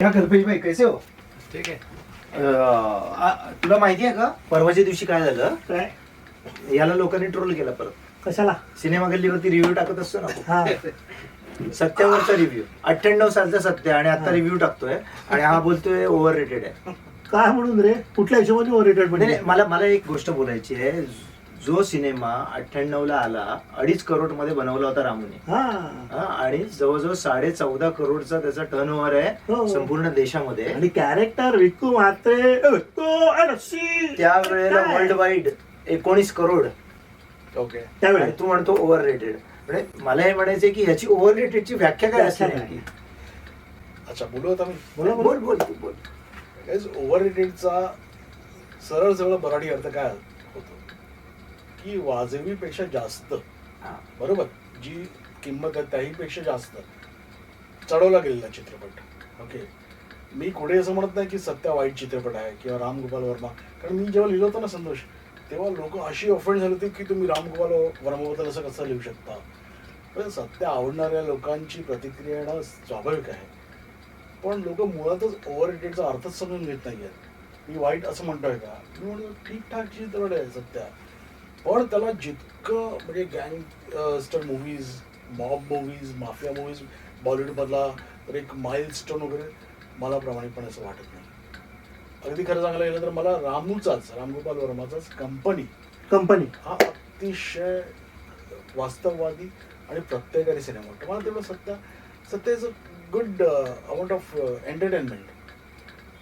क्या कल्पेश भाई कैसे हो? ठीक आहे. अं, आ- तुला माहिती आहे का? परवाच्या दिवशी काय झालं? काय? याला लोकांनी ट्रोल केला परत. कशाला? सिनेमा गल्लीवरती रिव्ह्यू टाकत असतो ना हा. सत्यावरचा रिव्ह्यू अठ्ठ्याण्णव सालचा सत्य आणि आता रिव्ह्यू टाकतोय आणि हा बोलतोय ओव्हर रेटेड आहे. काय म्हणून रे? कुठल्या हिशोबाने ओव्हर नाही, नाही, म्हणजे? मला मला एक गोष्ट बोलायची आहे. जो सिनेमा अठ्ठ्याण्णव ला आला अडीच करोडमध्ये बनवला होता रामूने. हा. हा, आणि जवळजवळ साडे चौदा करोडचा त्याचा टर्न ओव्हर आहे हो. संपूर्ण देशामध्ये. आणि कॅरेक्टर and सी. त्यावेळेला काय? वर्ल्ड वाईड एकोणीस करोड. ओके. त्यावेळी आणि तू म्हणतो ओव्हर रेटेड म्हणजे मला हे म्हणायचंय की याची ओव्हर रेटेडची व्याख्या काय असते व्याख्या काय? नेमकी? अच्छा बोलू आता मी. बोला, बोल. बोल तू बोल. ओव्हर रेटेडचा सरळ सरळ मराठी अर्थ काय? होतो की वाजवीपेक्षा जास्त. बरोबर? जी किंमत आहे त्याहीपेक्षा जास्त. चढवला गेलेला चित्रपट. ओके मी कुठे असं म्हणत नाही की सत्या वाईट चित्रपट आहे किंवा राम गोपाल वर्मा. कारण मी जेव्हा लिहिलं होतं ना संतोष तेव्हा लोक अशी ऑफेंड झाली होती की तुम्ही राम गोपाल वर्माबद्दल असं कसं लिहू शकता? पण सत्य आवडणाऱ्या लोकांची प्रतिक्रिया येणं स्वाभाविक आहे. पण लोक मुळातच ओव्हर रेटेडचा अर्थच समजून घेत नाही आहेत मी वाईट असं म्हणतोय का? मी म्हणतो ठीकठाक चित्रपट आहे सत्या. पण त्याला जितकं म्हणजे gangster movies mob movies mafia movies बॉलिवूडमधला तर एक माइल स्टोन वगैरे मला प्रामाणिकपणे असं वाटत नाही. अगदी खरं सांगायला गेलं तर मला रामूचाच रामगोपाल वर्माचाच कंपनी कंपनी हा अतिशय वास्तववादी आणि प्रत्येकारी सिनेमा वाटतो मला तेवढं Satya Satya is a good amount of entertainment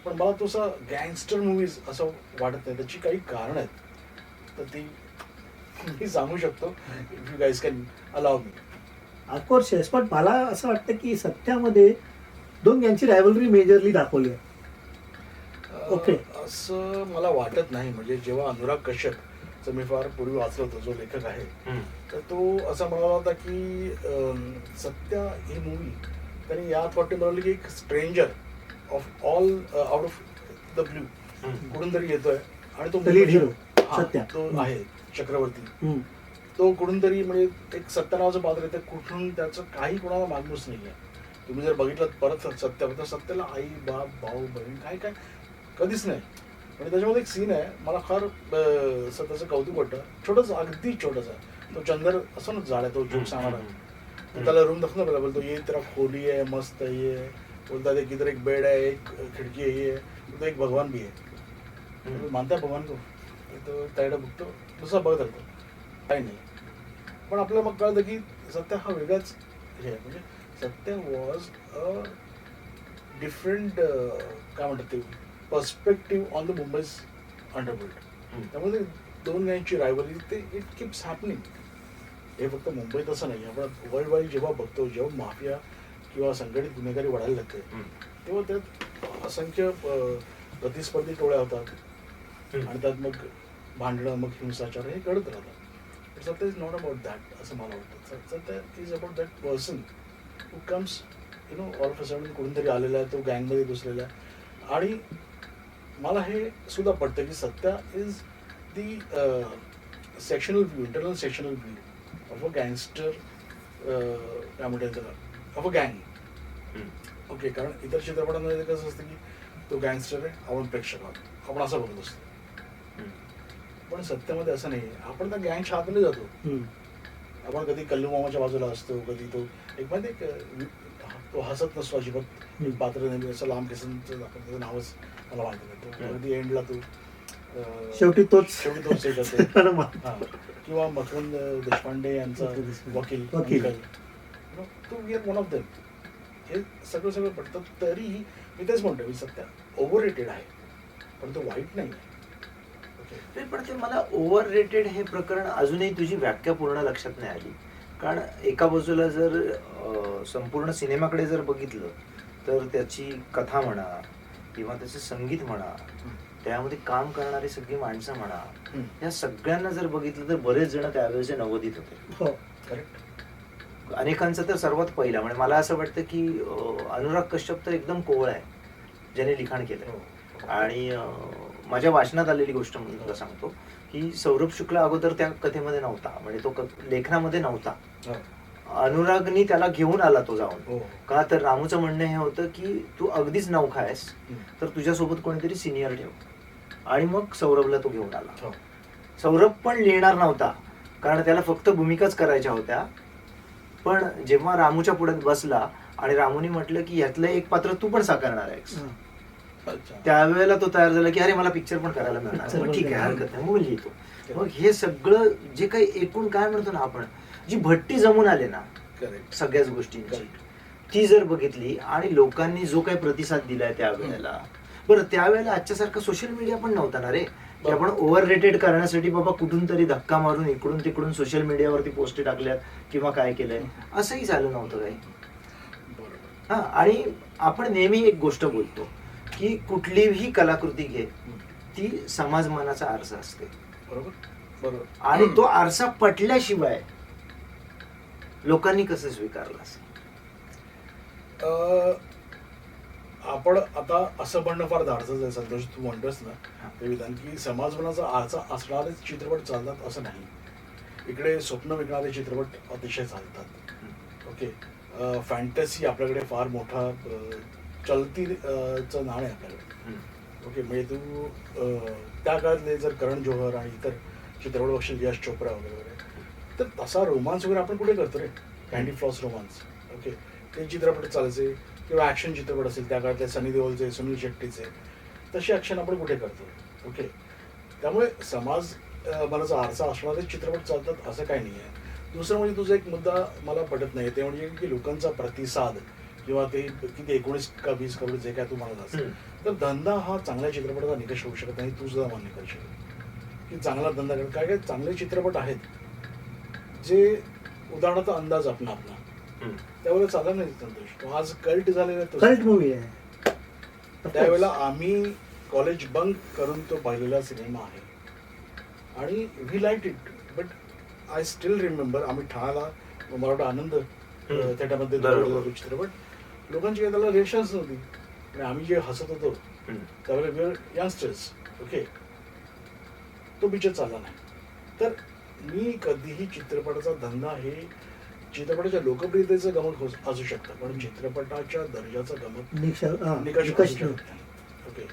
पण मला तो असा गँगस्टर मूवीज असं वाटत नाही. त्याची काही कारण आहेत. तर ती मी सांगू शकतो if you guys can allow me of course yes पण मला असं वाटतं की सत्यामध्ये दोन यांची रायव्हलरी मेजरली दाखवली आहे Okay. असं मला वाटत नाही म्हणजे जेव्हा अनुराग कश्यप मी फार पूर्वी वाचलं होतं जो लेखक आहे तर तो असं म्हणाला होता की सत्या ही मूवी त्यांनी यात वाटते बनवली की एक stranger of all out of the blue कुठून तरी येतोय आणि तो The lead hero, हा, सत्या. तो. आहे चक्रवर्ती. तो कुठून तरी म्हणजे एक सत्य नावाचं पात्र येतं कुठून त्याचं काही कोणाला मागणूस नाही आहे तुम्ही जर बघितलं परत सत्य तर सत्याला आई बाप भाऊ बहीण काय काय कधीच नाही. म्हणजे त्याच्यामध्ये एक सीन आहे मला फार सत्याचं कौतुक वाटतं. छोटंसं अगदी छोटंसं तो चंदर असं ना झाड आहे तो जोक सांगणार तो त्याला रूम दाखवून बोला बोलतो ये तेरा खोली आहे मस्त आहे ये. बोलतात एक इधर एक बेड आहे एक खिडकी आहे ये. बोलतो एक भगवान भी आहे. तो मानता है भगवान को तो त्याकडे बघतो दुसरा बघत राहतो. काही नाही. पण आपल्याला मग कळतं की सत्य हा वेगळाच हे आहे. म्हणजे सत्य वॉज अ डिफरंट काय म्हणतात ते perspective on the Mumbai's underworld त्यामुळे ते दोन गायची रायवली ते इट किप्स हॅपनिंग हे फक्त मुंबईत असं नाही. आपण वर्ल्ड वाईड जेव्हा बघतो जेव्हा माफिया किंवा संघटित गुन्हेगारी वाढायला लागते तेव्हा त्यात असंख्य प्रतिस्पर्धी टोळ्या होतात. आणि त्यात मग भांडणं मग हिंसाचार हे घडत राहतात सत्य इज नॉट अबाउट दॅट असं मला वाटतं. Satya is about that person who comes you know all of sudden कुठून तरी आलेला आहे तो गँगमध्ये घुसलेला आहे. आणि मला हे सुद्धा पडतं की Satya is the sectional view internal sectional view of a gangster काय म्हणतात त्याला? ऑफ अ गँग ओके कारण इतर चित्रपटांमध्ये कसं असतं की तो गँगस्टर आहे आपण प्रेक्षक आहोत. आपण असं बघत असतो. पण सत्यामध्ये असं नाही आपण त्या गँगच्या आतमध्ये जातो. आपण कधी कल्लू मामाच्या बाजूला असतो कधी तो एक माहिती तो हसत नसतो अजिबात. पात्र नेहमी असं लांब केसांचं आपण त्याचं नावच मला माहिती नाही. तो. कधी एंडला तो शेवटी तोच. शेवटी तोच एक हा. किंवा मकरंद देशपांडे यांचा. वकील वकील. तो we are one of them हे सगळं सगळं पडतं. तरी मी तेच म्हणतो मी सध्या ओव्हर रेटेड आहे. पण तो वाईट नाही आहे. नाही, पण ते मला ओव्हर रेटेड हे प्रकरण अजूनही तुझी व्याख्या पूर्ण लक्षात नाही आली कारण एका बाजूला जर संपूर्ण सिनेमाकडे जर बघितलं तर त्याची कथा म्हणा किंवा त्याचं संगीत म्हणा त्यामध्ये काम करणारी सगळी माणसं म्हणा. या सगळ्यांना जर बघितलं तर बरेच जण त्यावेळेचे नवोदित होते हो करेक्ट अनेकांचं तर सर्वात पहिला म्हणजे मला असं वाटतं की अनुराग कश्यप तर एकदम कोवळ आहे ज्याने लिखाण केलंय हो. आणि माझ्या वाचनात आलेली गोष्ट म्हणून तुला सांगतो की सौरभ शुक्ला अगोदर त्या कथेमध्ये नव्हता म्हणजे तो लेखनामध्ये नव्हता. अनुरागनी त्याला घेऊन आला तो जाऊन हो का तर रामूचं म्हणणं हे होतं की तू अगदीच नौखा आहेस. तर तुझ्यासोबत कोणीतरी सिनियर ठेव आणि मग सौरभला तो घेऊन आला हो. सौरभ पण लिहिणार नव्हता कारण त्याला फक्त भूमिकाच करायच्या होत्या पण जेव्हा रामूच्या पुढे बसला आणि रामूने म्हटलं की यातलं एक पात्र तू पण साकारणार आहेस. त्यावेळेला तो तयार झाला की अरे मला पिक्चर पण करायला मिळणार. मग ठीक आहे. हरकत नाही मग लिहितो. मग हे सगळं जे काही एकूण काय म्हणतो ना आपण जी भट्टी जमून आले ना. सगळ्याच गोष्टींची ती जर बघितली आणि लोकांनी जो काही प्रतिसाद दिलाय त्यावेळेला बरं त्यावेळेला आजच्यासारखा सोशल मीडिया पण नव्हता ना रे? की आपण ओव्हर रेटेड करण्यासाठी बाबा कुठून तरी धक्का मारून इकडून तिकडून सोशल मीडियावरती पोस्ट टाकल्यात किंवा काय केलंय. असंही झालं नव्हतं काही. हा आणि आपण नेहमी एक गोष्ट बोलतो की कुठलीही कलाकृती घे ती समाज मनाचा आरसा असते. बरोबर? बरोबर. आणि तो आरसा पटल्याशिवाय लोकांनी कसं स्वीकारला असेल? आपण आता असं म्हणणं फार धाडसच आहे संतोष तू म्हणतोस ना ते विधान की समाजमनाचा आरसा असणारेच चित्रपट चालतात असं नाही. इकडे स्वप्न विकणारे चित्रपट अतिशय चालतात. ओके. फॅन्टसी आपल्याकडे फार मोठा चलती चं नाणं आहे आपल्याकडे ओके म्हणजे तू त्या काळातले जर करण जोहर आणि इतर चित्रपट बघशील यश चोप्रा वगैरे वगैरे तर तसा रोमांस वगैरे आपण कुठे करतो रे? कॅन्डी फ्लॉस रोमांस ओके ते चित्रपट चालायचे किंवा ॲक्शन चित्रपट असेल त्या काळातले सनी देओलचे सुनील शेट्टीचे तशी ॲक्शन आपण कुठे करतो? ओके त्यामुळे समाज मनाचा आरसा असणारे चित्रपट चालतात असं काही नाही आहे दुसरं म्हणजे तुझा एक मुद्दा मला पटत नाही ते म्हणजे की लोकांचा प्रतिसाद. किंवा ते किती एकोणीस का वीस करोड जे काय तू म्हणालास हम्म. तर धंदा हा चांगल्या चित्रपटाचा निकष होऊ शकत नाही तू सुद्धा मान्य करशील की चांगला धंदा कर काय काय चांगले चित्रपट आहेत जे उदाहरणार्थ अंदाज आपला आपला. त्यावेळेला चालला नाही संतोष तो आज कल्ट झालेला. कल्ट मूवी आहे त्यावेळेला आम्ही कॉलेज बंक करून तो पाहिलेला सिनेमा आहे आणि we like it but I still remember आम्ही ठाण्याला मला वाटतं आनंद हम्म. थिएटरमध्ये बरोबर. दाखवलेला तो चित्रपट लोकांची काही त्याला रेशन्स नव्हती. आणि आम्ही जे हसत होतो हम्म. त्यावेळेला वेळ यंगस्टर्स ओके तो पिक्चर चालला नाही. तर मी कधीही चित्रपटाचा धंदा हे चित्रपटाच्या लोकप्रियतेचं गमक हो- असू शकतं पण चित्रपटाच्या दर्जाचं गमक निकष. ओके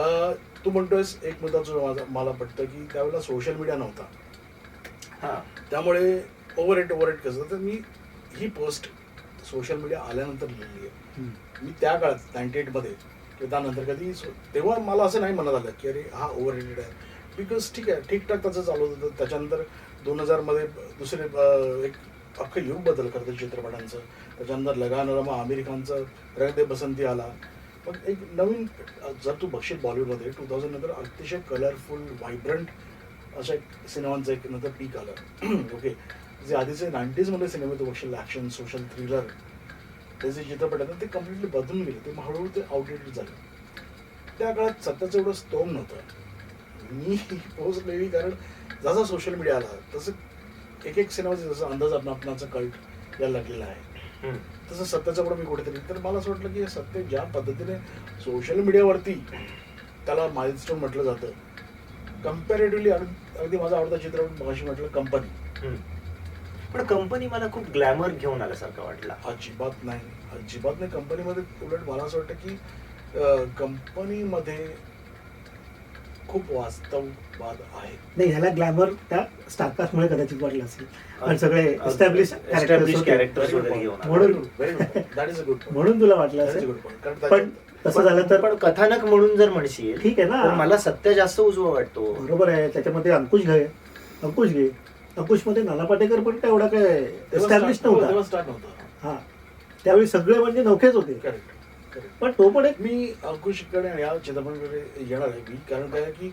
अं, तू म्हणतोयस एक मुद्दा जो माझा मला पटतं की त्यावेळेला सोशल मीडिया नव्हता. हा. त्यामुळे ओव्हर एट ओव्हर एट कसं तर मी ही पोस्ट सोशल मीडिया आल्यानंतर लिहिली आहे. मी त्या काळात नाईन्टी एटमध्ये किंवा त्यानंतर कधी तेव्हा मला असं नाही म्हणत आलं की अरे हा ओव्हर रेटेड आहे. बिकॉज ठीक आहे ठीकठाक त्याचं चालू होतं त्याच्यानंतर दोन हजारमध्ये दुसरे एक अख्खं युग बदल करतं चित्रपटांचं. त्याच्यानंतर लगान रमा आमिर खानचं रंग दे बसंती आला. पण एक नवीन जर तू बघशील बॉलिवूडमध्ये टू थाउजंड नंतर अतिशय कलरफुल व्हायब्रंट अशा एक सिनेमांचं एक नंतर पीक आलं. ओके जे आधीचे नाईन्टीजमध्ये सिनेमे तू बघशील ॲक्शन सोशल थ्रिलर ते जे चित्रपट आहेत ते कम्प्लिटली बदलून गेले. ते हळूहळू ते आउटडेटेड झाले. त्या काळात सत्याचं एवढं स्तोम नव्हतं. मी पोस्ट लिहिली कारण जसा सोशल मीडिया आला तसं एक एक सिनेमाचं जसं अंदाज आपण आपणाचा कल्ट यायला लागलेला आहे. तसं सत्याचं पण मी कुठेतरी तर मला असं वाटलं की सत्य ज्या पद्धतीने सोशल मीडियावरती त्याला माइलस्टोन म्हटलं जातं कम्पॅरेटिव्हली अगदी माझा आवडता चित्रपट मगाशी म्हटलं कंपनी. पण कंपनी मला खूप ग्लॅमर घेऊन आल्यासारखं वाटला. अजिबात नाही. अजिबात नाही. कंपनीमध्ये उलट मला असं वाटतं की कंपनीमध्ये खूप वास्तववाद आहे. नाही ह्याला ग्लॅमर त्या स्टारकास्टमुळे कदाचित वाटलं असेल. आणि सगळे एस्टॅब्लिश आला. म्हणून-. म्हणून तुला वाटलं असेल. पण तसं झालं तर पण कथानक म्हणून जर म्हणशील ठीक आहे ना. मला सत्य जास्त उजवा वाटतो. बरोबर आहे. त्याच्यामध्ये अंकुश घे. अंकुश घे. अंकुशमध्ये नाना पाटेकर पण काय एवढा काय एस्टॅब्लिश हो, नव्हता. हा. त्यावेळी सगळे म्हणजे नौखेच होते. पण तो पण एक मी अंकुशकडे या चित्रपटाकडे येणार आहे मी. कारण काय की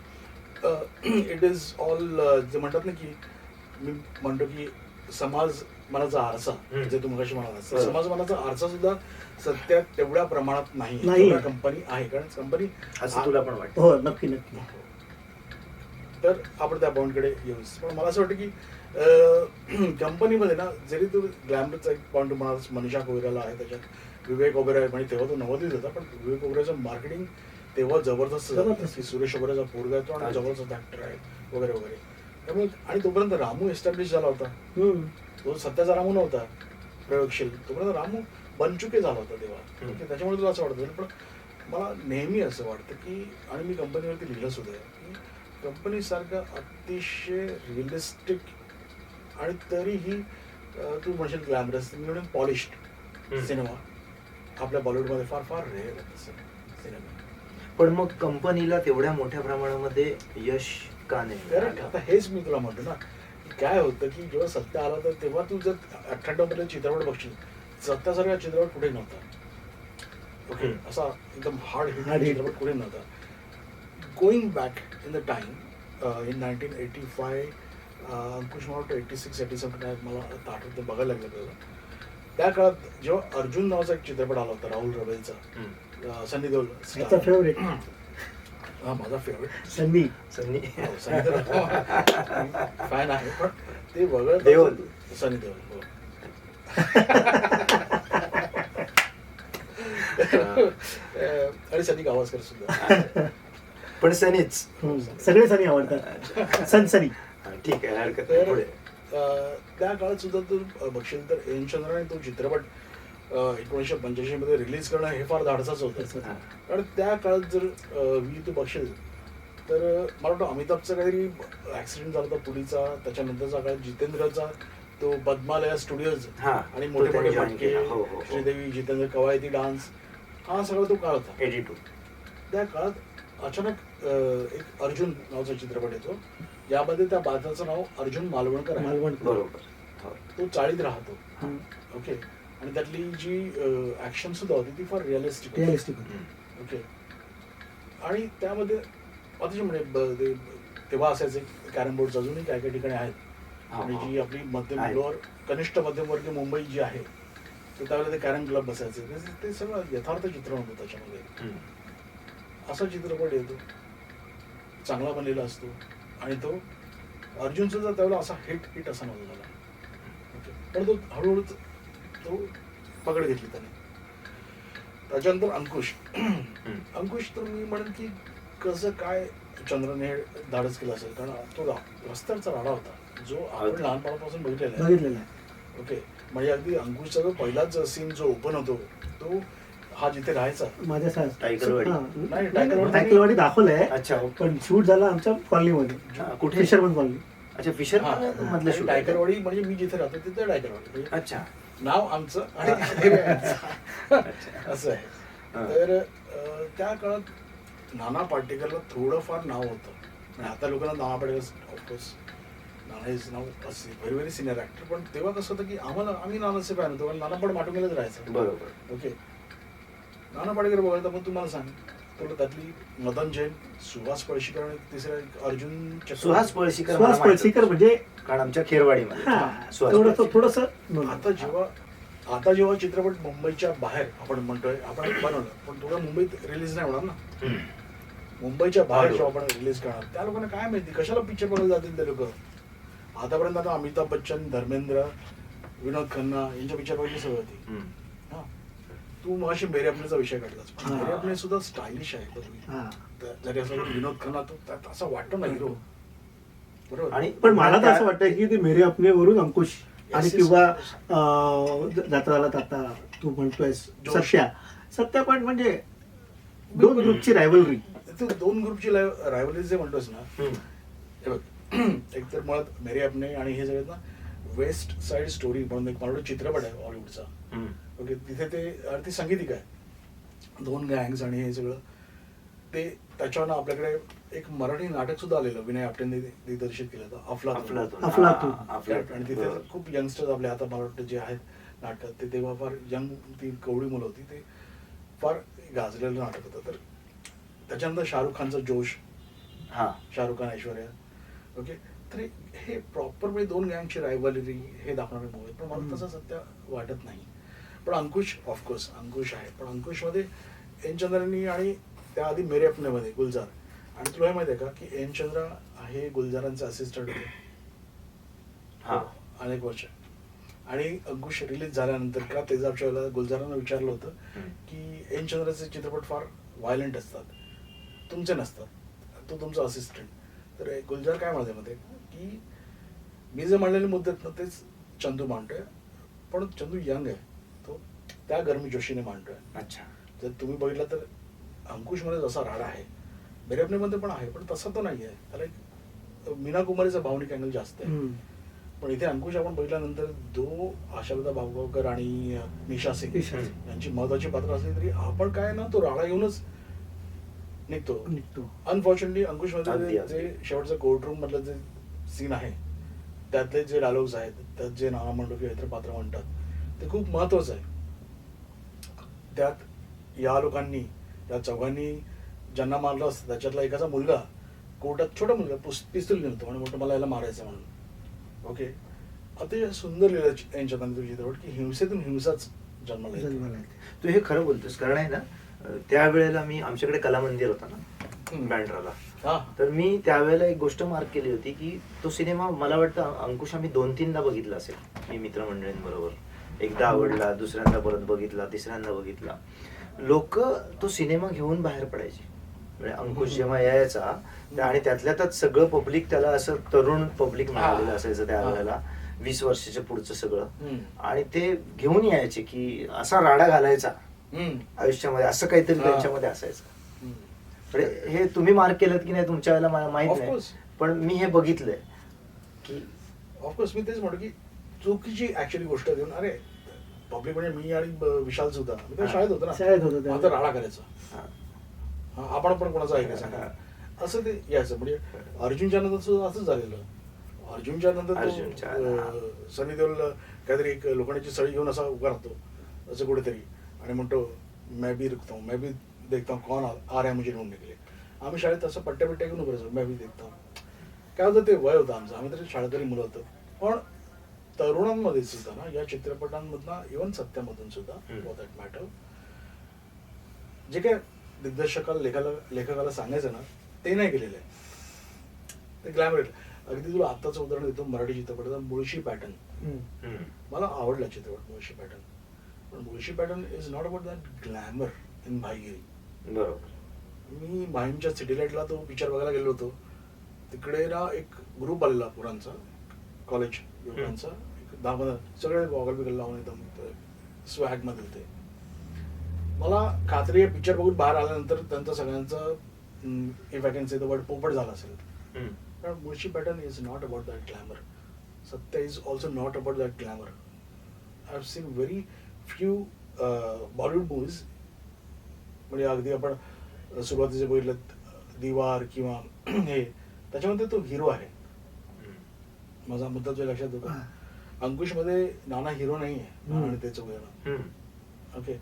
इट इज ऑल जे म्हणतात ना की मी म्हणतो की समाज मनाचा आरसा. जे तू मगाशी म्हणाला. समाज मनाचा आरसा सुद्धा सध्या तेवढ्या प्रमाणात नाही. नाही. कंपनी आहे. कारण कंपनी असं तुला पण वाटतं. हो नक्की नक्की. तर आपण त्या पॉईंटकडे येऊ पण मला असं वाटतं की कंपनीमध्ये ना जरी तू ग्लॅमरचा एक पॉईंट म्हणालास मनीषा कोइराला आहे त्याच्यात विवेक ओबेरॉय म्हणजे तेव्हा तो नवोदित होता पण विवेक ओबेरॉयचं मार्केटिंग तेव्हा जबरदस्त झालं. जबरदस्त. की सुरेश ओबेरॉयचा पोरगा तो आणि जबरदस्त ऍक्टर आहे वगैरे वगैरे. त्यामुळे आणि तोपर्यंत रामू एस्टॅब्लिश झाला होता. तो सत्याचा रामू नव्हता प्रयोगशील. तोपर्यंत रामू बनचुके झाला होता तेव्हा. त्याच्यामुळे तुला असं वाटतं. पण मला नेहमी असं वाटतं की आणि मी कंपनीवरती लिहिलं सुद्धा आहे की कंपनीसारखं अतिशय रिअलिस्टिक आणि तरीही तू म्हणशील ग्लॅमरस म्हणून पॉलिश्ड. सिनेमा आपल्या बॉलिवूडमध्ये फार फार रेअर आहे तसं सिनेमा पण मग कंपनीला तेवढ्या मोठ्या प्रमाणामध्ये यश का नाही? आता हेच मी तुला म्हणतो ना काय होतं की जेव्हा सत्य आला तर तेव्हा तू जर अठ्ठ्याण्णवमध्ये चित्रपट बघशील सत्यासारखा चित्रपट कुठे नव्हता ओके. असा एकदम हार्ड हिट. चित्रपट कुठे नव्हता going back in the time in nineteen eighty five Ankush मला वाटतं एटी सिक्स एटी सेवन काय मला आता आठवतं बघायला लागलं त्याला त्या काळात जेव्हा अर्जुन नावाचा एक चित्रपट आला होता राहुल. अं, सनी देओल त्याचा फेवरेट हा माझा फेवरेट सन्नी. सन्नी. फॅन आहे पण ते वगळत देओल. सनी देओल हो. आणि सनी गावस्कर सुद्धा. पण सनीच. सगळे सनी आवडतात सनसनी हा, ठीक आहे हरकत नाही पुढे अं, त्या काळात सुद्धा तू अं, बघशील तर एन चंद्राने तो चित्रपट एकोणीसशे पंच्याऐंशी मध्ये रिलीज करणं हे फार धाडसाच होतं हा. कारण त्या काळात जर अं, मी तू बघशील तर अं, मला वाटतं अमिताभचा काहीतरी ऍक्सिडेंट झाला होता पुलीचा त्याच्यानंतरचा काळ जितेंद्रचा तो पद्मालया स्टुडिओज हा, आणि तो मोठे त्यांनी मोठे join मटके केला. हो, हो, हो. श्रीदेवी जितेंद्र कवायती डान्स हा सगळा तो काळ होता एटी टू त्या काळात अचानक एक अर्जुन नावाचा चित्रपट येतो यामध्ये त्या बाजाचं नाव अर्जुन मालवणकर आहे मालवण बरोबर हो. तो चाळीत राहतो. ओके आणि त्यातली जी ऍक्शन सुद्धा होती ती फार रिअलिस्टिक होती रिअलिस्टिक होतं. हम्म. ओके आणि त्यामध्ये अतिशय म्हणजे ब- ते- तेव्हा असायचे कॅरम बोर्ड अजूनही काही काही ठिकाणी आहेत हा, आणि हा. जी आपली मध्यम. लोअर कनिष्ठ मध्यमवर्गीय मुंबई जी आहे तर त्यावेळेला ते कॅरम क्लब बसायचे ते- ते सगळं यथार्थ चित्रण होतं त्याच्यामध्ये हम्म. असा चित्रपट येतो चांगला बनलेला असतो. आणि तो अर्जुन सुद्धा त्यावेळेला असा हिट हिट असा नव्हता झाला. पण तो हळूहळू तो- तो पकड घेतली त्याने. त्याच्यानंतर अंकुश. अंकुश तर मी म्हणेन की कसं काय चंद्रने हे धाडस केलं असेल. कारण तो रा- रस्त्यावरचा राडा होता. जो आपण लहानपणापासून बघितलेला आहे. बघितलेलं आहे. ओके. म्हणजे अगदी अंकुशचा जो पहिलाच सीन जो ओपन होतो तो हा जिथे राहायचा. माझ्या टायगरवाडी. नाही, टायगरवाडी टायगरवाडी दाखवलंय अच्छा ओके. पण शूट झाला आमच्या कॉलनीमध्ये. हा, कुठे? Fisherman colony. अच्छा फिशर हा, मधलं आणि शूट टायगरवाडी म्हणजे मी जिथे राहतो तिथे टायगरवाडी. म्हणजे अच्छा. नाव आमचं आणि. असं आहे. हा. तर अं, त्या काळात नाना पाटेकरला थोडंफार नाव होतं. आणि आता लोकांना Nana Patekar of course Nana is now very very senior actor पण तेव्हा कसं होतं की आम्हाला आम्ही नानाचे फॅन होतो. कारण नाना पण माटुंगेलाच राहायचं. बरोबर. ओके नाना पाटेकर बघायला पण तुम्हाला सांग तुला त्यातली मदन जैन सुहास पळशीकर आणि तिसरा एक अर्जुन चक्रवर्ती. सुहास पळशीकर सुहास माहीत पळशीकर होतं. म्हणजे कारण आमच्या खेरवाडीमध्ये हा सुहास थोडस पळशीकर. थोडस आता जेव्हा आता जेव्हा चित्रपट मुंबईच्या बाहेर आपण म्हणतोय आपण बनवलं पण थोडं मुंबईत रिलीज नाही होणार ना हम्म. मुंबईच्या बाहेर. जेव्हा आपण रिलीज करणार त्या लोकांना काय माहिती कशाला पिक्चर बघायला जातील ते लोक आतापर्यंत आता अमिताभ बच्चन धर्मेंद्र विनोद खन्ना यांच्या पिक्चर बघितली सवय होती हम्म. हा. तू मगाशी मेरे अपनेचा विषय काढलास पण हा. मेरे अपने सुद्धा स्टायलिश आहे बघ. हा जरी असं विनोद खन्ना तो असं वाटतो ना हिरो बरोबर आणि पण मला तर असं वाटतं की ते मेरे अपने वरून अंकुश आणि किंवा जाता झाला आता तू म्हणतोय. सत्या सत्या पण म्हणजे दोन ग्रुपची रायवलरी तू दोन ग्रुपची रायव्हली जे म्हणतोस ना. हे बघ एक तर मुळात मेरे अपने आणि हे सगळं ना वेस्ट साइड स्टोरी म्हणून एक मराठी चित्रपट आहे हॉलिवूडचा. ओके तिथे ते आणि ती संगीतिक आहे दोन गँग्स आणि हे सगळं. ते त्याच्यावर आपल्याकडे एक मराठी नाटक सुद्धा आलेलं विनय आपटेंनी दिग्दर्शित केलं होतं अफलातून. आणि तिथे. खूप यंगस्टर्स आपले आता मला वाटतं जे आहेत नाटकात ते तेव्हा फार यंग ती कवडी मुलं होती ते फार गाजलेलं नाटक होतं. तर त्याच्यानंतर शाहरुख खानचा जोश हा. शाहरुख खान ऐश्वर्या. ओके? तर हे- प्रॉपर म्हणजे दोन गँगची रायव्हलरी हे दाखवणारे मूवी पण मला. तसं सध्या वाटत नाही. पण अंकुश ऑफकोर्स अंकुश आहे. पण अंकुशमध्ये एन चंद्रांनी आणि त्याआधी मेरे अपनेमध्ये गुलजार. आणि तुला हे माहिती आहे का की एन चंद्रा हे गुलजारांचे असिस्टंट होते. हा. अनेक वर्ष. आणि अंकुश रिलीज झाल्यानंतर का तेजाबच्या वेळेला गुलजारांना विचारलं होतं. की एन चंद्राचे चित्रपट फार व्हायलंट असतात. तुमचे नसतात. तो तुमचा असिस्टंट तर गुलजार काय म्हणते मध्ये की? मी जे म्हणलेले मुद्दे आहेत ना तेच चंदू मांडतोय. पण चंदू यंग आहे. त्या गरमी जोशीने मांडतोय. अच्छा. जर तुम्ही बघितलं तर अंकुशमध्ये जसा राडा आहे बेरेपणेमध्ये पण आहे पण तसा तो नाही आहे त्याला एक मीना कुमारीचा भावनिक अँगल जास्त आहे. पण इथे अंकुश आपण बघितल्यानंतर दो आशालता बाबगावकर आणि निशा सिंग. यांची महत्वाची पात्र असली तरी आपण काय ना तो राडा घेऊनच निघतो. निघतो. अनफॉर्च्युनेटली अंकुशमध्ये. जे शेवटचं कोर्टरूम मधलं जे सीन आहे त्यातले जे डायलॉग्स आहेत त्यात जे नाना मंडोकी इतर पात्र म्हणतात ते खूप महत्वाचं आहे. त्यात या लोकांनी या चौघांनी ज्यांना मारलं असतं त्याच्यातला एकाचा मुलगा कोर्टात छोटा मुलगा पुस- पिस्तूल घेऊन येतो आणि म्हणतो मला याला मारायचं म्हणून. ओके? अतिशय सुंदर लिहिलं यांच्यात आणि चित्रपट की हिंसेतून हिंसाच जन्माला येते. तू हे खरं बोलतोस कारण आहे ना त्यावेळेला मी आमच्याकडे कला मंदिर होता ना. बँड्राला. हा. तर मी त्यावेळेला एक गोष्ट मार्क केली होती की तो सिनेमा मला वाटतं अंकुश आम्ही दोन तीनदा बघितला असेल मी मित्रमंडळींबरोबर. एकदा आवडला दुसऱ्यांदा परत बघितला तिसऱ्यांदा बघितला. लोक तो सिनेमा घेऊन बाहेर पडायचे. म्हणजे अंकुश जेव्हा यायचा त्या- आणि त्यातल्या त्यात सगळं पब्लिक त्याला असं तरुण पब्लिक मिळालेलं असायचं त्यावेळेला वीस वर्षाच्या पुढचं सगळं. आणि ते घेऊन यायचे की असा राडा घालायचा. आयुष्यामध्ये असं काहीतरी हा. त्यांच्यामध्ये असायचं. म्हणजे हे तुम्ही मार्क केलं की नाही तुमच्या वेळेला मला माहीत नाही. पण मी हे बघितलंय. की ऑफकोर्स मी तेच म्हणतो की चुकीची ऍक्च्युली गोष्ट देऊन अरे पब्लिक म्हणजे मी आणि ब- विशाल सुद्धा मी तर. शाळेत होतो ना शाळेत होतो तेव्हा. आता राडा करायचा हा. आपण पण कोणाचं ऐकायचं हा. नाही. असं ते यायचं म्हणजे अर्जुनच्या नंतर सुद्धा असंच झालेलं अर्जुनच्या नंतर अर्जुनच्या, तो. अं, सनी देओल काहीतरी एक लोखंडाची सळी घेऊन असा उभा राहतो असं कुठेतरी आणि म्हणतो मैं भी रुकता हूँ मैं भी देखता हूँ कौन आ आ रहा है मुझे ढूंढने के लिए आम्ही शाळेत असं पट्ट्या पट्ट्या घेऊन उभं राहायचो मैं भी देखता हूँ काय होतं ते वय होतं आमचं आम्ही तरी शाळेतरी मुलं होतो पण तरुणांमध्ये सुद्धा ना या चित्रपटांमधनं इव्हन सत्यामधून सुद्धा. फॉर दॅट मॅटर जे काय दिग्दर्शकाला लेखाला लेखकाला सांगायचं ना ते नाही केलेलं आहे. ते ग्लॅमर अगदी तुला आत्ताचं उदाहरण देतो मराठी चित्रपटाचा मुळशी पॅटर्न. मला आवडला चित्रपट मुळशी पॅटर्न पण Mulshi pattern is not about that glamour in भाईगिरी. बरोबर. मी माहीमच्या सिटी लाईटला तो पिक्चर बघायला गेलो होतो. तिकडे ना एक ग्रुप आलेला पोरांचा कॉलेज युवकांचा दहा पंधरा सगळे गॉगल बिगल लावून एकदम स्वॅगमध्ये होते मला खात्री आहे पिक्चर बघून बाहेर आल्यानंतर त्यांचं सगळ्यांचं if I can say the word पोपट झाला असेल. हम्म. कारण Mulshi pattern is not about that glamour Satya is also not about that glamour I have seen very few Bollywood movies म्हणजे अगदी आपण सुरुवातीचे बघितलं दिवार किंवा हे त्याच्यामध्ये तो हिरो आहे. माझा मुद्दा जो लक्षात होता हा. अंकुशमध्ये नाना हिरो नाही आहे नाना. आणि त्याचं हम्म. ओके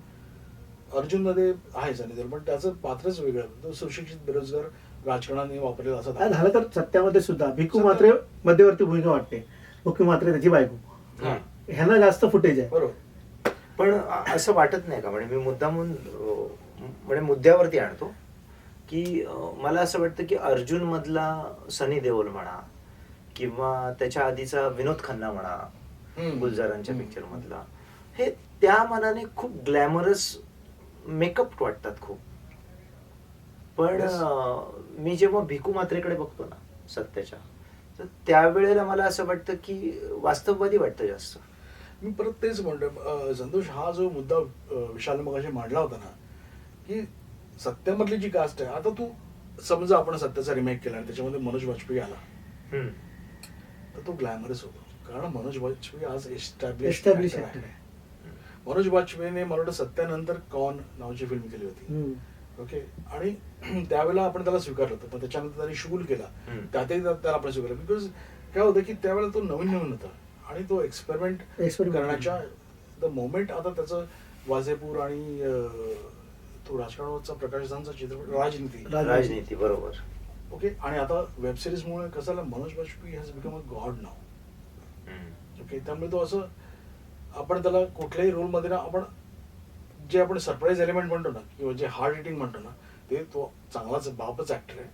अर्जुनमध्ये आहे सनी पण त्याचं पात्रच वेगळं तो सुशिक्षित बेरोजगार राजकारणाने वापरलेला असं झालं तर सत्यामध्ये सुद्धा भिकू मात्रे मध्यवर्ती भूमिका वाटते भिकू मात्रे त्याची बायको हा. ह्यांना जास्त फुटेज आहे बरोबर पण असं वाटत नाही का म्हणजे मी मुद्दामून अ, म्हणजे मुद्द्यावरती आणतो की मला असं वाटतं की अर्जुन मधला सनी देओल म्हणा किंवा त्याच्या आधीचा विनोद खन्ना म्हणा. गुलजारांच्या. पिक्चर मधला हे त्या मनाने खूप ग्लॅमरस मेकअप वाटतात खूप. पण मी जेव्हा भिकू मात्रेकडे बघतो ना सत्याच्या तर त्यावेळेला मला असं वाटतं की वास्तववादी वाटतं जास्त. मी परत तेच म्हणतो संतोष हा जो मुद्दा विशाल मगाशी मांडला होता ना की सत्यामधली जी कास्ट आहे आता तू समजा आपण सत्याचा रिमेक केला आणि त्याच्यामध्ये मनोज वाजपेयी आला. हम्म. तर तो ग्लॅमरस होतो. कारण मनोज वाजपेयी आज एस्टॅब्लिश एस्टॅब्लिश ऍक्टर आहे. मनोज वाजपेयीने मला वाटतं सत्यानंतर कॉन नावाची फिल्म केली होती. ओके आणि त्यावेळेला आपण त्याला स्वीकारलं होतं. पण त्याच्यानंतर त्याने शूल केला. त्यातही त्या- त्याला आपण स्वीकारलं. बिकॉज काय होतं की त्यावेळेला तो नवीन नवीन होता. आणि तो एक्सपेरिमेंट. करण्याच्या द मोमेंट आता त्याचं वाजेपूर आणि तो राजकारणावरचा प्रकाशधानचा चित्रपट राजनीती. राजनीती. बरोबर. ओके आणि आता वेब सिरीजमुळे कसं झालं? Manoj Vajpayee has become a god now. Okay त्यामुळे तो असं आपण त्याला कुठल्याही रोलमध्ये ना आपण जे आपण सरप्राईज एलिमेंट म्हणतो ना किंवा जे हार्ड हिटिंग म्हणतो ना ते तो चांगलाच बापच ऍक्टर आहे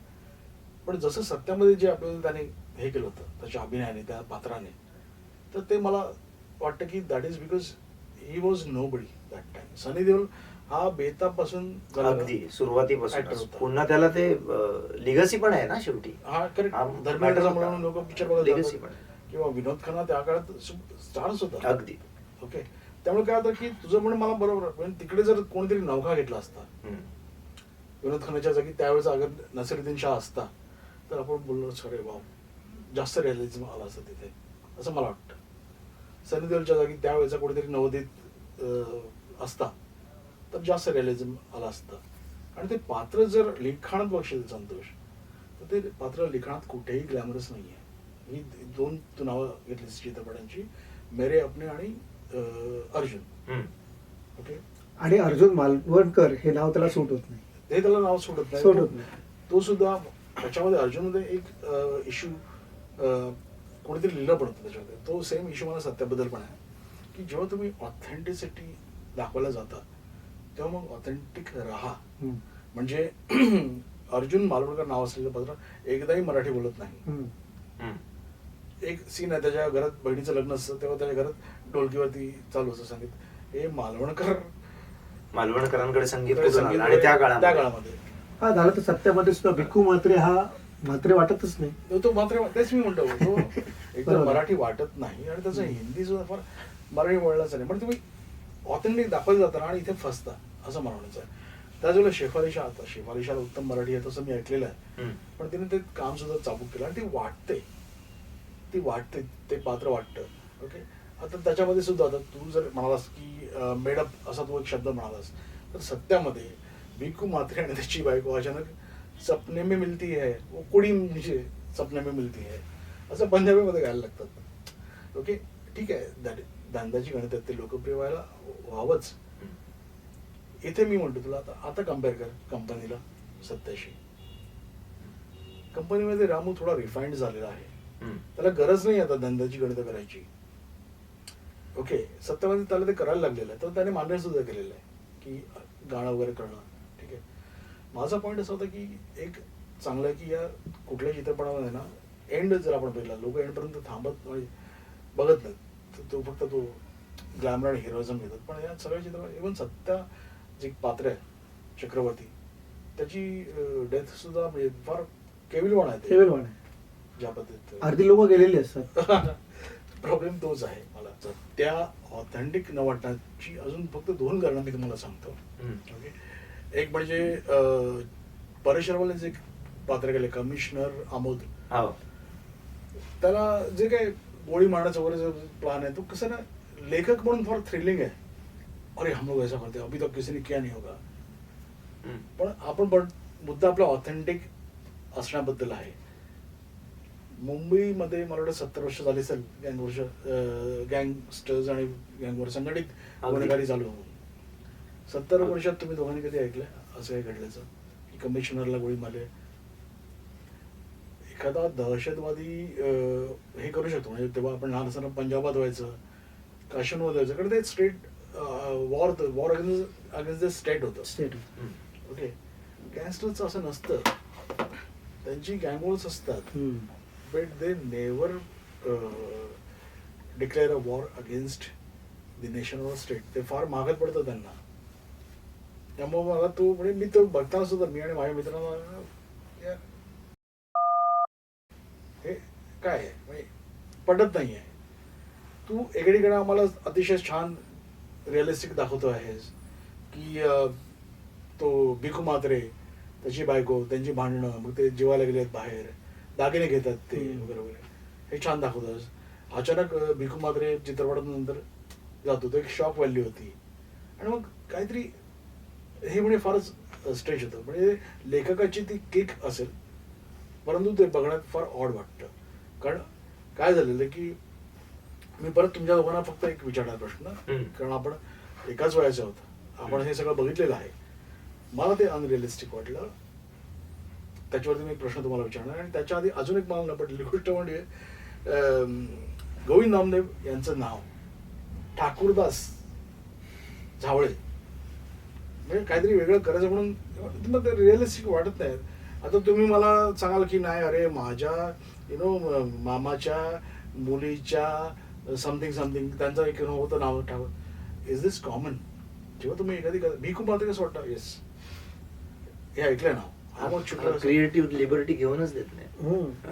पण जसं सत्यामध्ये जे आपल्याला त्याने हे केलं होतं त्याच्या अभिनयाने त्या पात्राने तर ते मला वाटतं की that is because he was nobody that time Sunny Deol हा बेतापासून अगदी सुरुवातीपासून. पुन्हा त्याला ते लिगसी पण आहे ना शेवटी हा करेक्ट धर्मेंद्र म्हणून. लोक पिक्चर बघत जातात. पण. किंवा विनोद खन्ना त्या काळात स्टार्स होता. अगदी. ओके त्यामुळे काय होतं की तुझं म्हणणं मला बरोबर. पण तिकडे जर कोणीतरी नौका घेतला असता. विनोद खन्नाच्या जागी त्यावेळेस अगर नसिरुद्दीन शाह असता तर आपण बोललो अरे वाव जास्त रिअलिझम आला असतं तिथे. असं मला वाटतं. सनी देओलच्या जागी त्यावेळेचा कोणीतरी नवोदित असता तर जास्त रिअलिझम आला असतं. आणि ते पात्र जर लिखाणात बघशील संतोष तर ते पात्र लिखाणात कुठेही ग्लॅमरस नाही आहे ही दोन तू नावं घेतलीस चित्रपटांची मेरे अपने आणि अर्जुन. ओके? आणि अर्जुन मालवणकर हे नाव त्याला सूट होत नाही. हे त्याला नाव सोडत नाही. सूट होत नाही. तो सुद्धा त्याच्यामध्ये अर्जुनमध्ये एक इश्यू कोणीतरी लिहिलं पडतं त्याच्यामध्ये. तो सेम इश्यू मला सत्याबद्दल पण आहे की जेव्हा तुम्ही ऑथेंटिसिटी दाखवायला जाता तेव्हा मग ऑथेंटिक राहा. म्हणजे अर्जुन मालवणकर नाव असलेलं पात्र एकदाही मराठी बोलत नाही. एक सीन आहे त्याच्या घरात बहिणीचं लग्न असतं तेव्हा त्याच्या घरात ढोलकीवरती चालू असतं संगीत. हे मालवणकर मालवणकरांकडे संगीत संगीत कुठून आलं? आणि त्या त्या काळामध्ये. काळामध्ये हा झालं तर सत्यामध्ये सुद्धा भिक्खू म्हात्रे हा म्हात्रे वाटतच नाही. तो- तो मात्र तेच मी म्हणतो. तो एकदम बरोबर. मराठी वाटत नाही आणि त्याचं हिंदी सुद्धा फार मराठी वळलाच नाही. पण तुम्ही ऑथेंटिक दाखवायला जाता आणि इथे फसता असं मला म्हणायचं आहे. त्याच वेळेला शेफालिशा आता शेफालिशाला उत्तम मराठी आहे तसं मी ऐकलेलं आहे. हम्म. पण तिने ते काम सुद्धा चाबूक केलं आणि ती वाटते. ती वाटते ते पात्र वाटतं. ओके आता त्याच्यामध्ये सुद्धा आता तू जर म्हणालास की मेडअप असा तू एक शब्द म्हणालास तर सत्यामध्ये भिकू मात्रे आणि त्याची बायको अचानक सपने में मिलती है वो कुडी म्हणजे सपने में मिलती है असं पंजाबीमध्ये घ्यायला लागतात. ओके ठीक आहे. दॅट दांदाची गणित आहेत ते लोकप्रिय व्हायला व्हावंच. इथे मी म्हणतो तुला आता आता कंपेअर कर कंपनीला सत्याशी. कंपनीमध्ये रामू थोडा रिफाईंड झालेला आहे. त्याला गरज नाही आता धंद्याची गणित करायची. ओके सत्यामध्ये त्याला ते करायला लागलेलं आहे. तर त्याने मान्य सुद्धा केलेलं आहे की गाणं वगैरे करणं. ठीक आहे. माझा पॉईंट असा होता की एक चांगलं आहे की या कुठल्याही चित्रपटामध्ये ना एंड जर आपण बघितला लोक एंडपर्यंत थांबत म्हणजे बघत नाहीत. तर तो फक्त तो ग्लॅमर आणि हिरोइझम घेतात. पण या सगळ्या चित्रपट इव्हन सत्या जे पात्र आहे चक्रवर्ती त्याची डेथ सुद्धा म्हणजे फार केविलवाण आहे. ठेवेल आहे. ज्या पद्धतीत अर्धी लोक गेलेली असतात. प्रॉब्लेम तोच आहे मला. त्या ऑथेंटिक न वाटण्याची अजून फक्त दोन कारणं मी तुम्हाला सांगतो. ओके एक म्हणजे अं, परेश रावलने एक पात्र केले कमिशनर आमोद. हो. त्याला जे काही गोळी मारण्याचा वगैरे जो प्लान आहे तो कसं ना लेखक म्हणून फार थ्रिलिंग आहे. अरे हम लोग ऐसा करते अभी तक किसी ने किया नहीं होगा. पण आपण पण मुद्दा आपला ऑथेंटिक असण्याबद्दल आहे. मुंबईमध्ये मला वाटतं सत्तर वर्ष झाली असेल गँग वर्ष गँगस्टर्स आणि गँगवर संघटित. गुन्हेगारी चालू होऊन सत्तर वर्षात तुम्ही दोघांनी कधी ऐकलंय असं काही घडल्याचं? की कमिशनरला गोळी मारली? एखादा दहशतवादी हे करू शकतो. म्हणजे तेव्हा आपण लहान असताना पंजाबात व्हायचं काश्मीरमध्ये व्हायचं. कारण ते state war war against against the state होतं. स्टेट. ओके गँगस्टरचं असं नसतं. त्यांची गँगवॉर्स असतात. But they never never declare a war against the nation or state ते फार मागत पडतं त्यांना त्यामुळे मला तो म्हणजे मी तो बघताना सुद्धा मी आणि माझ्या मित्रांना हे काय आहे म्हणजे पटत नाही आहे तू एकीकडे आम्हाला अतिशय छान रिअलिस्टिक दाखवतो आहेस की अं, तो भिकू मात्रे त्याची बायको त्यांची भांडणं मग ते जेवायला गेलेत बाहेर दागिने घेतात ते. वगैरे वगैरे. हे छान दाखवतोस अचानक भिकू मात्रे चित्रपटानंतर जातो. तो एक शॉक व्हॅल्यू होती. आणि मग काहीतरी हे म्हणजे फारच स्ट्रेच होतं. म्हणजे लेखकाची ती किक असेल परंतु ते बघण्यात फार ऑड वाटतं. कारण काय झालेलं की मी परत तुमच्या दोघांना फक्त एक विचारणार प्रश्न. कारण आपण एकाच वयाचे आहोत. आपण हे सगळं बघितलेलं आहे. मला ते अनरिअलिस्टिक वाटलं. त्याच्यावरती मी प्रश्न तुम्हाला विचारणार. आणि त्याच्या आधी अजून एक मला न पडलेली गोष्ट म्हणजे गोविंद नामदेव यांचं नाव ठाकूरदास झावळे. म्हणजे काहीतरी वेगळं करायचं म्हणून मग ते रिअलिस्टिक वाटत नाही आता तुम्ही मला सांगाल की नाही अरे माझ्या यु नो मामाच्या मुलीच्या समथिंग समथिंग त्यांचं एक होतं नाव ठाकूर. इज दिस कॉमन जेव्हा तुम्ही एखादी मी खूप मात्र कसं वाटतं येस हे ऐकलंय नाव. क्रिएटिव्ह लिबर्टी घेऊनच देत नाही.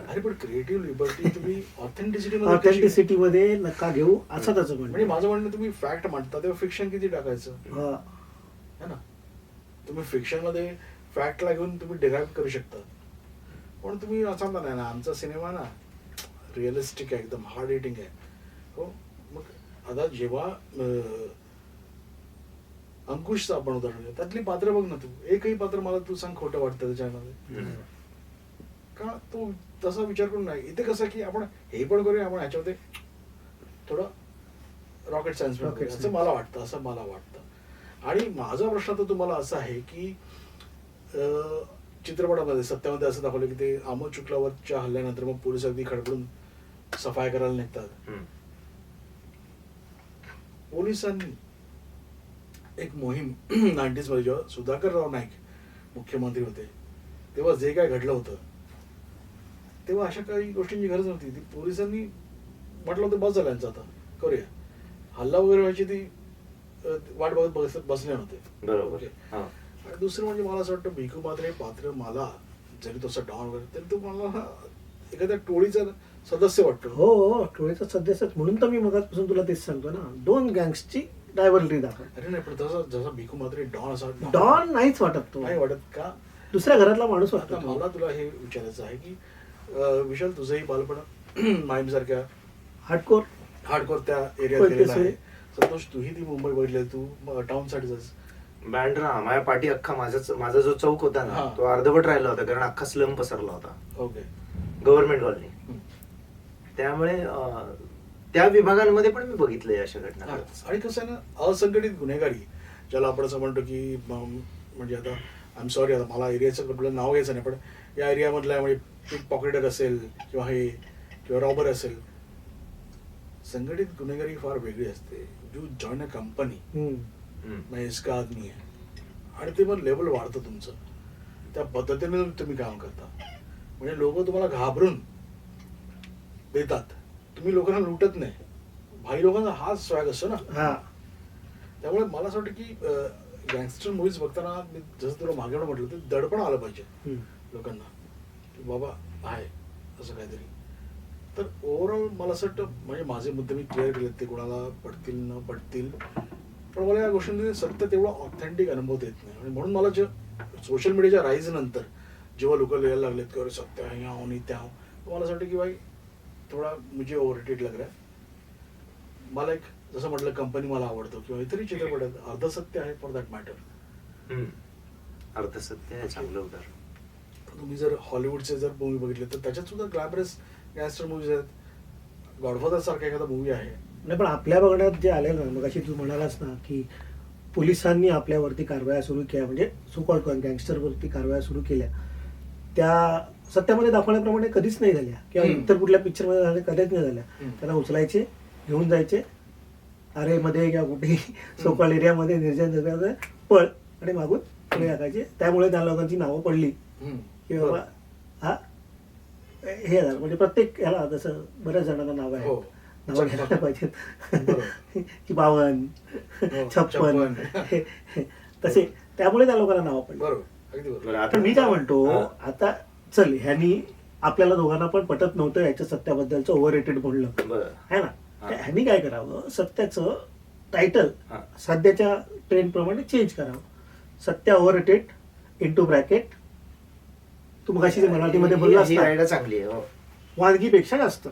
अरे पण क्रिएटिव्ह लिबर्टी तुम्ही ऑथेंटिसिटी ऑथेंटिसिटी मध्ये नका घेऊ असं त्याचं म्हणजे माझं म्हणणं तुम्ही फॅक्ट म्हणता तेव्हा फिक्शन किती टाकायचं? हा. है ना? तुम्ही फिक्शनमध्ये फॅक्टला घेऊन तुम्ही डिराईव्ह करू शकता. पण तुम्ही असं नाही ना आमचा सिनेमा ना रिअलिस्टिक आहे एकदम हार्ड हिटिंग आहे. हो? मग आता जेव्हा अंकुशचं आपण उदाहरण घेऊ त्यातली पात्र बघ ना तू एकही पात्र मला तू सांग खोटं वाटतं त्याच्यामध्ये. का तो तसा विचार करून नाही इथे कसं की आपण हे पण करूया आपण ह्याच्यामध्ये थोडं रॉकेट सायन्स. असं. मला वाटतं असं मला वाटतं आणि माझा प्रश्न तर तुम्हाला असा आहे की चित्रपटामध्ये सत्यामध्ये असं दाखवलं की ते अमोल शुक्लावरच्या हल्ल्यानंतर मग पोलीस अगदी खडबडून सफाई करायला निघतात. पोलिसांनी एक मोहीम नाईन्टीजमध्ये जेव्हा सुधाकर राव नाईक मुख्यमंत्री होते तेव्हा जे काय घडलं होतं तेव्हा अशा काही गोष्टींची गरज नव्हती. ती पोलिसांनी म्हटलं होतं बस झालं यांचं आता. करूया. हल्ला वगैरे व्हायची ती वाट बघत बस बसले नव्हते. बरोबर. ओके. हा. आणि दुसरं म्हणजे मला असं वाटतं भिकू मात्र हे पात्र मला जरी तसं डॉन वगैरे तरी तो मला एखाद्या टोळीचा सदस्य वाटतो. हो हो टोळीचा सदस्यच. म्हणून तर मी मगापासून तुला तेच सांगतो ना. दोन गँग्सची डायव्हर्लरी दाखव अरे नाही पण तसं जसं भिकू मात्र डॉन असा डॉन नाहीच वाटत तो. नाही वाटत का? दुसऱ्या घरातला माणूस आता वाटतो मला तो तुला हे विचारायचं आहे की अं, विशाल तुझंही बालपण माईम सारख्या हार्डकोर हार्डकोर त्या एरियात गेलेला? आहे. संतोष तूही ती मुंबई बघितली तू टाउन साठीच बँड्रा माझ्या पाठी अख्खा माझाच माझा जो चौक होता ना हा. तो अर्धवट राहिला होता कारण अख्खा स्लम पसरला होता. Okay government colony. त्यामुळे अं, त्या विभागांमध्ये पण मी बघितलंय अशा घटना. आणि कसं आहे ना असंघटित गुन्हेगारी ज्याला आपण असं म्हणतो की म्हणजे आता आय एम सॉरी आता मला एरियाचं कुठलं नाव घ्यायचं नाही पण या एरियामधला म्हणजे पिक पॉकेटर असेल किंवा हे किंवा रॉबर असेल संघटित गुन्हेगारी फार वेगळी असते. You join a company. मैं इसका आदमी आहे आणि ते मग लेवल वाढतं तुमचं. त्या पद्धतीने तुम्ही काम करता. म्हणजे लोक तुम्हाला घाबरून देतात. तुम्ही लोकांना लुटत नाही. भाई लोकांचा हाच स्वॅग असतो ना. हा. त्यामुळे मला असं वाटतं की गँगस्टर मूवीज बघताना मी जसं तुला मागे म्हटलं ते दडपण आलं पाहिजे. लोकांना. की बाबा आहे असं काहीतरी. तर ओव्हरऑल मला असं वाटतं म्हणजे माझे मुद्दे मी क्लिअर केले ते कोणाला पडतील न पडतील. पण मला या गोष्टींमध्ये सत्य तेवढा ऑथेंटिक अनुभव देत नाही. आणि म्हणून मला जे सोशल मीडियाच्या राईज नंतर जेव्हा लोक लिहायला लागलेत की अरे सत्य आहे या आणि त्या तर मला असं वाटतं की भाई थोडा मुझे ओव्हररेटेड लग रहा है. मला एक जसं म्हटलं कंपनी मला आवडतो किंवा इतरही चित्रपट आहेत अर्ध सत्य आहे फॉर दॅट मॅटर हम्म. अर्धसत्य आहे चांगलं उदाहरण. तुम्ही जर हॉलिवूडचे जर मूवी बघितले तर त्याच्यात सुद्धा ग्लॅमरस गँगस्टर मूवीज आहेत. गॉडफादर सारखा एखादा मूवी आहे. नाही पण आपल्या बघण्यात जे आलेलं ना मग अशी तू म्हणालास ना की पोलिसांनी आपल्यावरती कारवाया सुरू केल्या म्हणजे सुकॉल गँगस्टरवरती कारवाया सुरू केल्या. त्या सत्यामध्ये दाखवण्याप्रमाणे कधीच नाही झाल्या किंवा हम्म. इतर कुठल्या पिक्चरमध्ये झाल्या कधीच नाही झाल्या हम्म. त्याला उचलायचे घेऊन जायचे अरे मध्ये किंवा कुठेही सोकॉल एरियामध्ये निर्जन पळ आणि मागून पुढे टाकायचे त्यामुळे त्या लोकांची नावं पडली की बाबा हा हे झालं म्हणजे प्रत्येक ह्याला जसं बऱ्याच जणांना नाव आहे हो. नावं. घ्यायला पाहिजेत. की बावन हो, छप्पन छप्पन. हे- हे. तसे त्यामुळे त्या लोकांना नाव पडली बरोबर अगदी बरोबर बरं आता पण मी काय म्हणतो हा. आता चल ह्यांनी आपल्याला दोघांना पण पटत नव्हतं याच्या सत्याबद्दलचं ओव्हर रेटेड म्हणलं बरं. है ना? ह्यांनी काय करावं? सत्याचं टायटल. सध्याच्या ट्रेंड प्रमाणे चेंज करावं. Satya overrated into bracket तू मगाशी जे मराठीमध्ये बोललास ही ना आयडिया चांगली आहे वानगीपेक्षा जास्त.